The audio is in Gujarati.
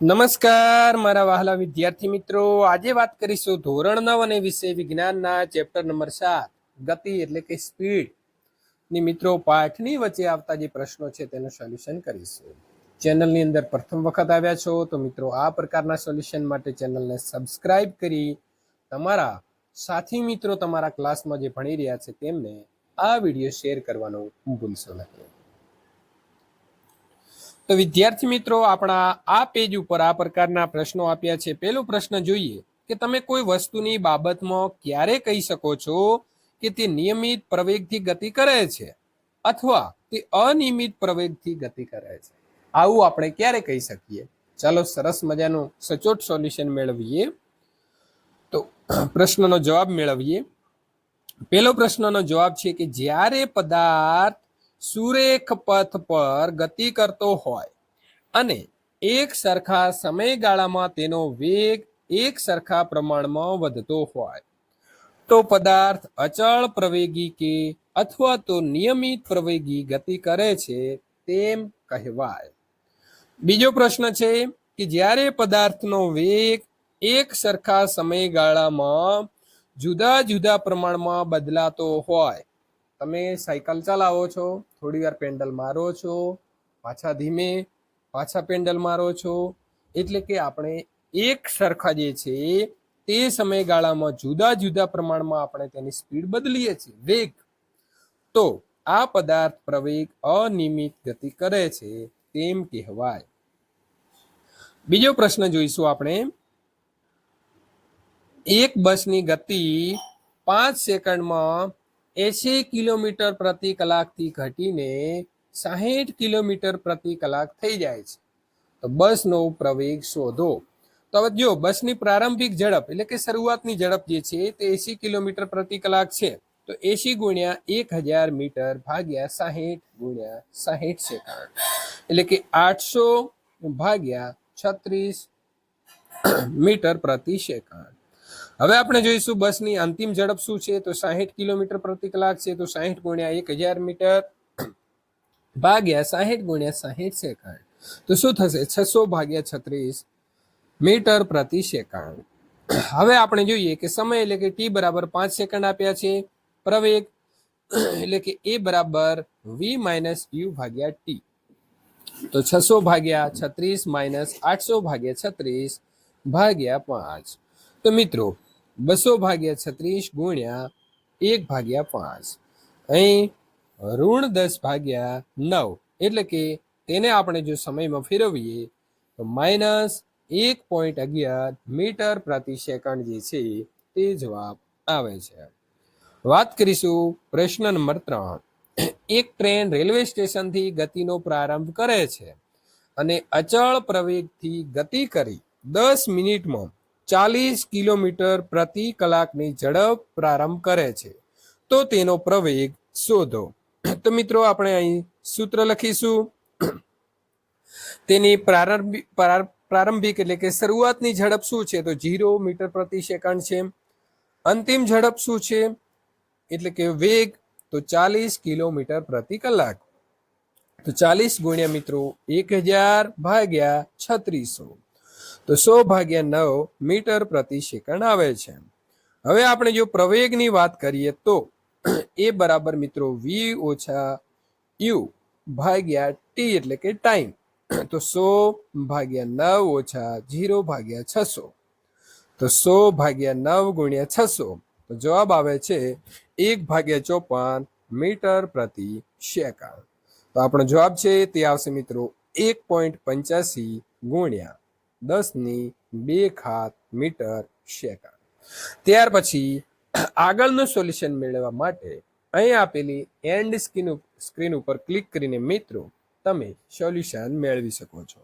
નમસ્કાર, મારા વહાલા વિદ્યાર્થી મિત્રો. આજે વાત કરીશું ધોરણ નવ અને વિષય વિજ્ઞાનના ચેપ્ટર નંબર સાત, ગતિ એટલે કે સ્પીડ. ની મિત્રો, પાઠની વચ્ચે આવતા જે પ્રશ્નો છે તેનું સોલ્યુશન કરીશું. ચેનલની અંદર પ્રથમ વખત આવ્યા છો તો મિત્રો, આ પ્રકારના સોલ્યુશન માટે ચેનલને સબસ્ક્રાઇબ કરી તમારા સાથી મિત્રો તમારા ક્લાસમાં જે ભણી રહ્યા છે તેમને આ વીડિયો શેર કરવાનું ભૂલશો નહીં. તો વિદ્યાર્થી મિત્રો, આપણા આ પેજ ઉપર આ પ્રકારના પ્રશ્નો આપ્યા છે. પહેલો પ્રશ્ન જોઈએ કે તમે કોઈ વસ્તુની બાબતમાં ક્યારે કહી શકો છો કે તે નિયમિત પ્રવેગથી ગતિ કરે છે અથવા તે અનિયમિત પ્રવેગથી ગતિ કરે છે? આવું આપણે ક્યારે કહી શકીએ? ચાલો સરસ મજાનું સચોટ સોલ્યુશન મેળવીએ. તો પ્રશ્નનો જવાબ મેળવીએ. પહેલો પ્રશ્નનો જવાબ છે કે જ્યારે પદાર્થ સુરેખ પથ પર ગતિ કરતો હોય અને એક સરખા સમયગાળામાં તેનો વેગ એક સરખા પ્રમાણમાં વધતો હોય. તો પદાર્થ અચળ પ્રવેગી કે અથવા તો નિયમિત પ્રવેગી ગતિ કરે છે તેમ કહેવાય. બીજો પ્રશ્ન છે કે જ્યારે પદાર્થનો વેગ એક સરખા સમયગાળામાં જુદા જુદા પ્રમાણમાં બદલાતો હોય તમે સાયકલ ચલાવો છો, થોડી વાર પેન્ડલ મારો છો, પાછા ધીમે પાછા પેન્ડલ મારો છો, એટલે કે આપણે એક સરખા જે છે તે સમયગાળામાં જુદા જુદા પ્રમાણમાં આપણે તેની સ્પીડ બદલીએ છીએ, વેગ. તો આ પદાર્થ પ્રવેગ અનિયમિત ગતિ કરે છે, તેમ કહેવાય. બીજો પ્રશ્ન જોઈશું આપણે. એક બસની ગતિ પાંચ સેકન્ડમાં એસી કિલોમીટર પ્રતિ કલાકથી ઘટીને સાહીઠ કિલોમીટર પ્રતિ કલાક થઈ જાય છે. તો બસનો પ્રવેગ શોધો. તો હવે જો બસની પ્રારંભિક ઝડપ એટલે કે શરૂઆતની ઝડપ જે છે તે એસી કિલોમીટર પ્રતિ કલાક છે. તો એસી ગુણ્યા એક હજાર મીટર ભાગ્યા સાહીઠ ગુણ્યા સાહીઠ સેકન્ડ. એટલે કે આઠસો ભાગ્યા છત્રીસ મીટર પ્રતિ સેકન્ડ. હવે આપણે જોઈશું બસની અંતિમ ઝડપ શું છે? તો સાહીઠ કિલોમીટર પ્રતિ કલાક છે, તો સાહીઠ ગુણ્યા એક હજાર મીટર ભાગ્યા સાહીઠ ગુણ્યા સાહીઠ સેકન્ડ તો શું થશે? છસો ભાગ્યા છત્રીસ મીટર પ્રતિ સેકન્ડ હવે આપણે જોઈએ કે સમય એટલે કે ટી બરાબર પાંચ સેકન્ડ આપ્યા છે. પ્રવેગ એટલે કે એ બરાબર વી માઇનસ યુ ભાગ્યા ટી. તો છસો ભાગ્યા છત્રીસ માઇનસ આઠસો ભાગ્યા છત્રીસ ભાગ્યા પાંચ. તો મિત્રો બસો ભાગ્યા છત્રીસ ગુણ્યા એક ભાગ્યા પાંચ. અહીં ઋણ દસ ભાગ્યા નવ. એટલે કે તેને આપણે જો સમયમાં ફેરવીએ, તો માઇનસ એક પોઈન્ટ અગિયાર મીટર પ્રતિ સેકન્ડ જે છે, તે જવાબ આવે છે. વાત કરીશું પ્રશ્ન નંબર ત્રણ. એક ટ્રેન રેલવે સ્ટેશનથી ગતિનો પ્રારંભ કરે છે અને અચળ પ્રવેગથી ગતિ કરી દસ મિનિટમાં ચાલીસ કિલોમીટર પ્રતિ કલાકની ઝડપ પ્રારંભ કરે છે. તો તેનો પ્રવેગ શોધો. તો મિત્રો આપણે અહીં સૂત્ર લખીશું. તેની પ્રારંભિક પ્રારંભિક એટલે કે શરૂઆતની ઝડપ શું છે? તો ઝીરો મીટર પ્રતિ સેકન્ડ છે. અંતિમ ઝડપ શું છે? એટલે કે વેગ, તો ચાલીસ કિલોમીટર પ્રતિ કલાક. તો ચાલીસ ગુણ્યા મિત્રો એક હજાર ભાગ્યા છત્રીસો. તો સો ભાગ્યા નવ મીટર પ્રતિ સેકન્ડ આવે છે. હવે આપણે જો પ્રવેગની વાત કરીએ તો એ બરાબર મિત્રો વી ઓછા યુ ભાગ્યા ટી એટલે કે ટાઈમ. તો સો ભાગ્યા નવ ઓછા ઝીરો ભાગ્યા છસો. તો સો ભાગ્યા નવ ગુણ્યા છસો. તો જવાબ આવે છે એક ભાગ્યા ચોપન મીટર પ્રતિ સેકન્ડ. તો આપણો જવાબ છે તે આવશે મિત્રો એક પોઈન્ટ પંચ્યાસી ગુણ્યા દસની બે ખાત મીટર સેકન્ડ ત્યાર પછી આગળનું સોલ્યુશન મેળવવા માટે અહીં આપેલી એન્ડ સ્ક્રીન સ્ક્રીન ઉપર ક્લિક કરીને મિત્રો તમે સોલ્યુશન મેળવી શકો છો.